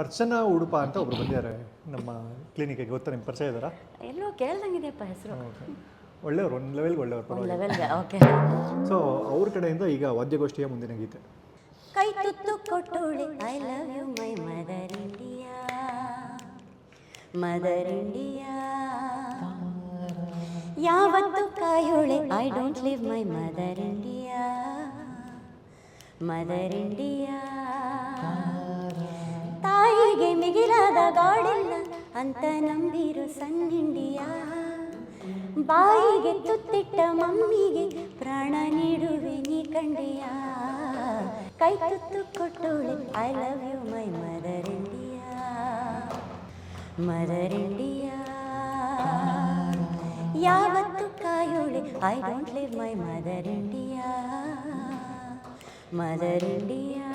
ಅರ್ಚನಾ ಉಡುಪ ಅಂತ ಒಬ್ರು ಬಂದಿದ್ದಾರೆ. ನಮ್ಮ ಕ್ಲಿನಿಕ್ಗೆ ಗೊತ್ತಾ ನಿಮ್ಮ ಪರಿಚಯ ಇದ್ದಾರಾ? ಎಲ್ಲೋ ಕೇಳ್ದಂಗಿದೆಯಪ್ಪ ಹೆಸರು. ಒಳ್ಳೆಯವರು ಒಂದು ಲೆವೆಲ್ಗೆ ಒಳ್ಳೆಯವರು ಲೆವೆಲ್ಗೆ ಓಕೆ ಸೊ ಅವ್ರ ಕಡೆಯಿಂದ ಈಗ ವಾದ್ಯಗೋಷ್ಠಿಯ ಮುಂದಿನ ಗೀತೆ. ಕೈ ತುತ್ತು ಕೊಟ್ಟೋಳೆ I love you my mother India mother India ಯಾವತ್ತು ಕಾಯೋಳೆ I don't live my mother India mother India ಮಿಗಿಲಾದ ಗಾಡಿಲ್ಲ ಅಂತ ನಂಬಿರು ಸಣ್ಣಿಂಡಿಯ ಬಾಯಿಗೆ ತುತ್ತಿಟ್ಟ ಮಮ್ಮಿಗೆ ಪ್ರಾಣ ನೀಡುವೆ ನೀ ಕಂಡಿಯ. ಕೈ ತುತ್ತು ಕೊಟ್ಟೋಳೆ I love you my mother India mother India ಯಾವತ್ತು ಕಾಯೋಳೆ I don't live my mother India mother India